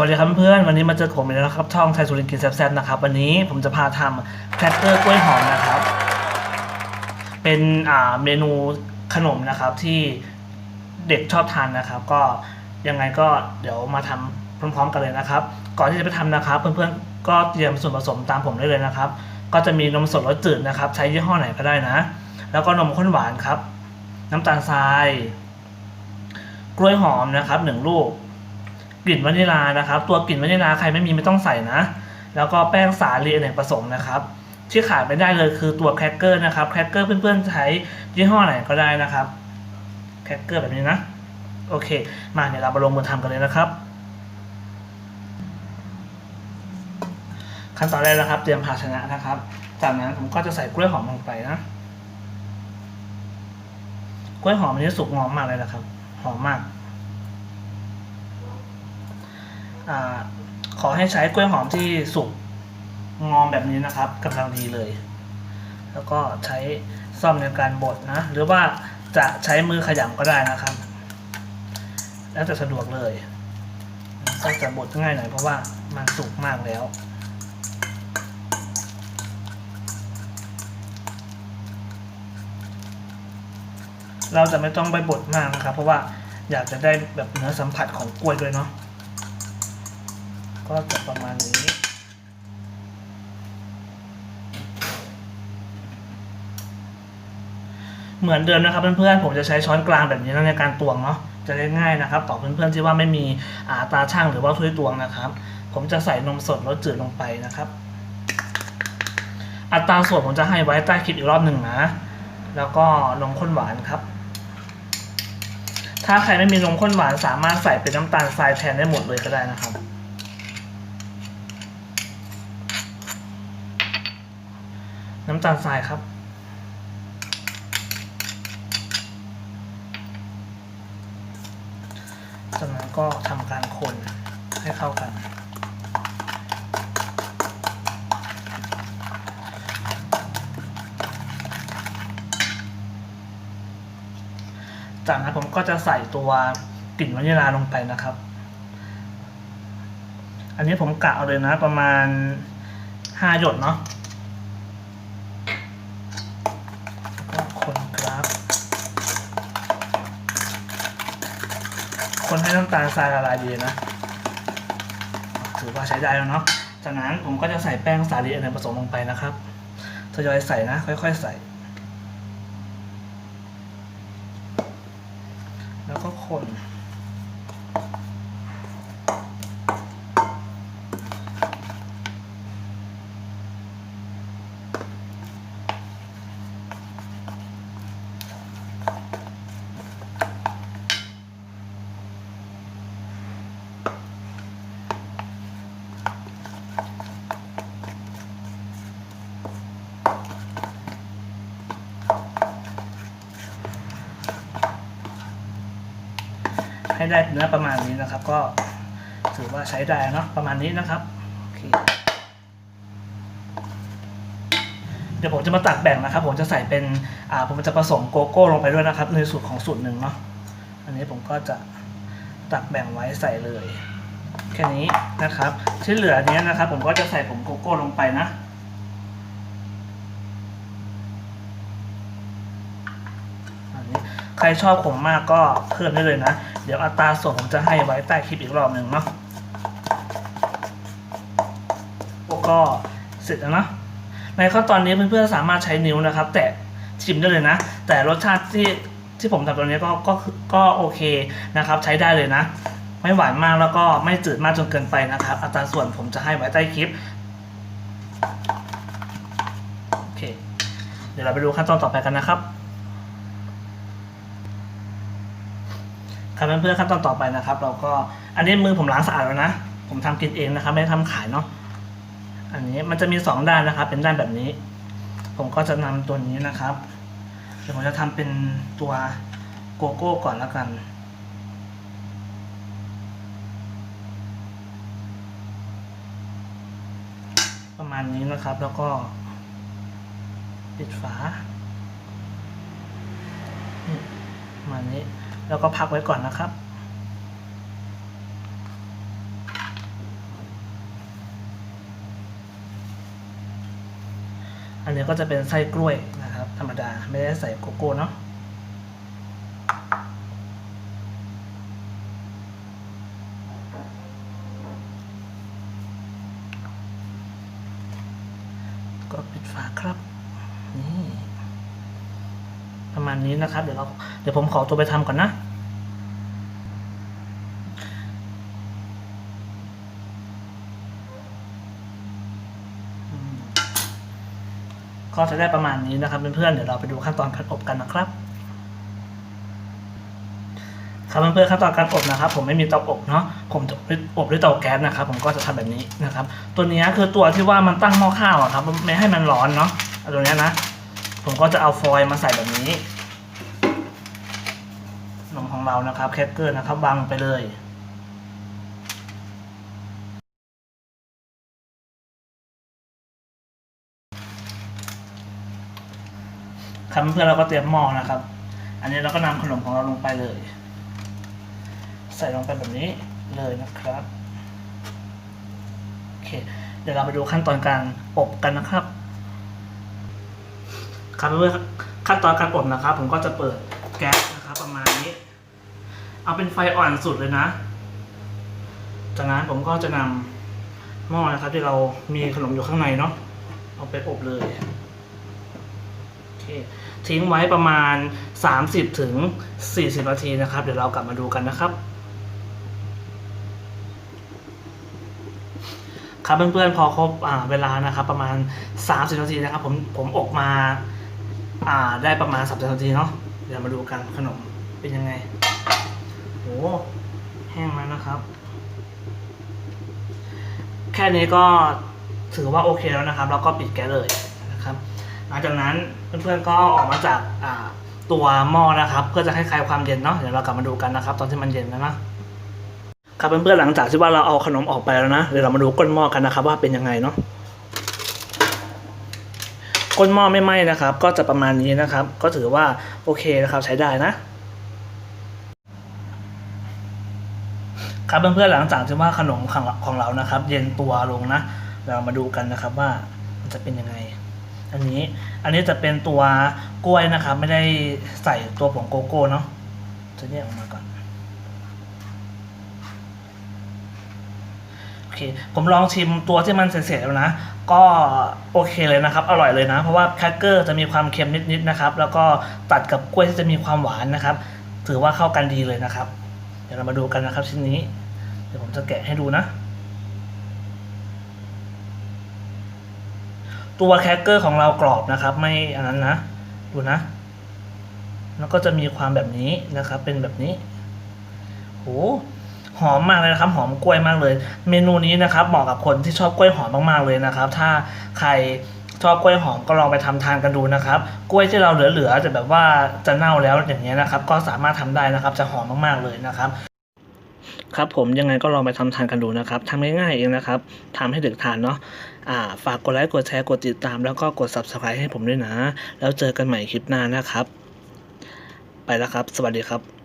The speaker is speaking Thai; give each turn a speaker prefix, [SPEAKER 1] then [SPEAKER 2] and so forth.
[SPEAKER 1] วัสดีครับเพื่อนวันนี้มาเจอผมอีกแล้วครับช่องไทยสุรินทร์กินแซ่บๆนะครับวันนี้ผมจะพาทำแครกเกอร์กล้วยหอมนะครับ เป็นเมนูขนมนะครับที่เด็กชอบทานนะครับ ก็ยังไงก็เดี๋ยวมาทำพร้อมๆกันเลยนะครับ ก่อนที่จะไปทำนะครับ เพื่อนๆก็เตรียมส่วนผสมตามผมได้เลยนะครับ ก็จะมีนมสดรสจืดนะครับ ใช้ยี่ห้อไหนก็ได้นะ แล้วก็นมข้นหวานครับ น้ำตาลทราย กล้วยหอมนะครับหนึ่งลูก กลิ่นวานิลานะครับ ตัวกลิ่นวานิลาใครไม่มีไม่ต้องใส่นะ แล้วก็แป้งสาลีอเนกประสงค์นะครับ ที่ขาดไม่ได้เลยคือตัวแครกเกอร์นะครับแครกเกอร์เพื่อนๆใช้ยี่ห้อไหนก็ได้นะครับแครกเกอร์แบบนี้นะโอเค มาเดี๋ยวเรามาลงมือทำกันเลยนะครับขั้นตอนแรกนะครับ เตรียมภาชนะนะครับ จากนั้นผมก็จะใส่กล้วยหอมลงไปนะกล้วยหอมอันนี้สุกงอมมากเลยนะครับ หอมมาก อขอให้ใช้กล้วยหอมที่สุกงอมแบบนี้นะครับกำลังดีเลย แล้วก็ใช้ซ่อมในการบดนะ หรือว่าจะใช้มือขยำก็ได้นะครับ แล้วแต่สะดวกเลยก็จะบดง่ายหน่อยเพราะว่ามันสุกมากแล้วเราจะไม่ต้องไปบดมากนะครับ เพราะว่าอยากจะได้แบบเนื้อสัมผัสของกล้วยด้วยเนาะ ก็จะประมาณนี้ เหมือนเดิมนะครับเพื่อนๆผมจะใช้ช้อนกลางแบบนี้นะในการตวงเนาะจะได้ง่ายนะครับ ต่อเพื่อนๆที่ว่าไม่มีอาตาช่างหรือว่าถ้วยตวงนะครับ ผมจะใส่นมสดรสจืดลงไปนะครับ อัตราส่วนผมจะให้ไว้ใต้คลิปอีกรอบหนึ่งนะ แล้วก็นมข้นหวานครับ ถ้าใครไม่มีนมข้นหวานสามารถใส่เป็นน้ำตาลทรายแทนได้หมดเลยก็ได้นะครับ น้ำตาลทรายครับ จากนั้นก็ทำการคนให้เข้ากัน จากนั้นผมก็จะใส่ตัวกลิ่นวานิลาลงไปนะครับ อันนี้ผมกะเอาเลยนะประมาณห้าหยดเนาะ ก็คนครับ คนให้น้ำตาลทรายละลายดีนะถือว่าใช้ได้แล้วเนาะจากนั้นผมก็จะใส่แป้งสาลีอันนี้ผสมลงไปนะครับทยอยใส่นะ ค่อย ๆ ใส่ ให้ได้เนื้อประมาณนี้นะครับ ก็ถือว่าใช้ได้เนาะประมาณนี้นะครับโอเคเดี๋ยวผมจะมาตักแบ่งนะครับ ผมจะใส่เป็นอ่าผมจะผสมโกโก้ลงไปด้วยนะครับ ในสูตรของสูตรหนึ่งเนาะอันนี้ผมก็จะตักแบ่งไว้ใส่เลย แค่นี้นะครับ ที่เหลือเนี้ยนะครับ ผมก็จะใส่ผงโกโก้ลงไปนะอันนี้ใครชอบขมมากก็เพิ่มได้เลยนะ เดี๋ยวอัตราส่วนผมจะให้ไว้ใต้คลิปอีกรอบหนึ่งเนาะก็เสร็จแล้วเนอะในขั้นตอนนี้เพื่อนๆสามารถใช้นิ้วนะครับ แต่ชิมได้เลยนะ แต่รสชาติที่ที่ผมทำตรงนี้ก็ก็ก็โอเคนะครับ ใช้ได้เลยนะ ไม่หวานมากแล้วก็ไม่จืดมากจนเกินไปนะครับ อัตราส่วนผมจะให้ไว้ใต้คลิปโอเค เดี๋ยวเราไปดูขั้นตอนต่อไปกันนะครับ ครับเพื่อนๆขั้นตอนต่อไปนะครับ เราก็อันนี้มือผมล้างสะอาดแล้วนะ ผมทำกินเองนะครับ ไม่ได้ทำขายเนาะอันนี้มันจะมีสองด้านนะครับ เป็นด้านแบบนี้ ผมก็จะนำตัวนี้นะครับเดี๋ยวผมจะทำเป็นตัวโกโก้ก่อนแล้วกันประมาณนี้นะครับ แล้วก็ปิดฝาประมาณนี้ แล้วก็พักไว้ก่อนนะครับ อันนี้ก็จะเป็นไส้กล้วยนะครับ ธรรมดาไม่ได้ใส่โกโก้เนาะ ณนี้นะครับ เดี๋ยวเราเดี๋ยวผมขอตัวไปทำก่อนนะก็จะได้ประมาณนี้นะครับเพื่อนๆเดี๋ยวเราไปดูขั้นตอนการอบกันนะครับครับเพื่อนๆขั้นตอนการอบนะครับ ผมไม่มีเตาอบเนาะผมจะอบด้วยเตาแก๊สนะครับ ผมก็จะทำแบบนี้นะครับ ตัวนี้คือตัวที่ว่ามันตั้งหม้อข้าวอะครับ ไม่ให้มันร้อนเนาะอาตัวนี้นะ ผมก็จะเอาฟอยล์มาใส่แบบนี้ นมของเรานะครับแคคเกอร์นะครับวางไปเลยครับเพื่อนเราก็เตรียมหม้อนะครับ อันนี้เราก็นำขนมของเราลงไปเลย ใส่ลงไปแบบนี้เลยนะครับโอเคเดี๋ยวเราไปดูขั้นตอนการอบกันนะครับ ครับเพื่อนขั้นตอนการอบนะครับ ผมก็จะเปิดแก๊สนะครับ ประมาณนี้ เอาเป็นไฟอ่อนสุดเลยนะ จากนั้นผมก็จะนำหม้อนะครับ ที่เรามีขนมอยู่ข้างในเนาะเอาไปอบเลยโอเคทิ้งไว้ประมาณ 30ถึง40 นาทีนะครับ เดี๋ยวเรากลับมาดูกันนะครับ ครับเพื่อนๆพอครบเวลานะครับ ประมาณ 30 นาทีนะครับ ผมผมอบมาได้ประมาณ 30 นาทีเนาะเดี๋ยวมาดูกันขนมเป็นยังไง แห้งแล้วนะครับ แค่นี้ก็ถือว่าโอเคแล้วนะครับ แล้วก็ปิดแก๊สเลยนะครับ หลังจากนั้นเพื่อนๆก็ออกมาจากตัวหม้อนะครับ เพื่อจะให้คลายความเย็นเนาะเดี๋ยวเรากลับมาดูกันนะครับ ตอนที่มันเย็นแล้วนะครับเพื่อนๆหลังจากที่ว่าเราเอาขนมออกไปแล้วนะเดี๋ยวเรามาดูก้นหม้อกันนะครับ ว่าเป็นยังไงเนาะก้นหม้อไม่ไหม้นะครับ ก็จะประมาณนี้นะครับ ก็ถือว่าโอเคนะครับใช้ได้นะ ครับเพื่อนๆหลังจากที่ว่าขนมของของเรานะครับ เย็นตัวลงนะ เรามาดูกันนะครับว่ามันจะเป็นยังไง อันนี้อันนี้จะเป็นตัวกล้วยนะครับ ไม่ได้ใส่ตัวผงโกโก้เนาะจะแยกออกมาก่อนโอเคผมลองชิมตัวที่มันเสร็จแล้วนะ ก็โอเคเลยนะครับ อร่อยเลยนะ เพราะว่าแครกเกอร์จะมีความเค็มนิดๆนะครับ แล้วก็ตัดกับกล้วยที่จะมีความหวานนะครับ ถือว่าเข้ากันดีเลยนะครับ เดี๋ยวเรามาดูกันนะครับชิ้นนี้ เดี๋ยวผมจะแกะให้ดูนะ ตัวแครกเกอร์ของเรากรอบนะครับ ไม่อันนั้นนะ ดูนะ แล้วก็จะมีความแบบนี้นะครับ เป็นแบบนี้โหหอมมากเลยนะครับ หอมกล้วยมากเลย เมนูนี้นะครับเหมาะกับคนที่ชอบกล้วยหอมมากๆเลยนะครับ ถ้าใคร ชอบกล้วยหอมก็ลองไปทำทานกันดูนะครับ กล้วยที่เราเหลือๆจะแบบว่าจะเน่าแล้วอย่างเงี้ยนะครับ ก็สามารถทำได้นะครับ จะหอมมากๆเลยนะครับ ครับผมยังไงก็ลองไปทำทานกันดูนะครับทำง่ายๆเองนะครับทำให้เด็กทานเนาะอ่าฝากกดไลค์กดแชร์กดติดตาม แล้วก็กด subscribe ให้ผมด้วยนะ แล้วเจอกันใหม่คลิปหน้านะครับ ไปแล้วครับ สวัสดีครับ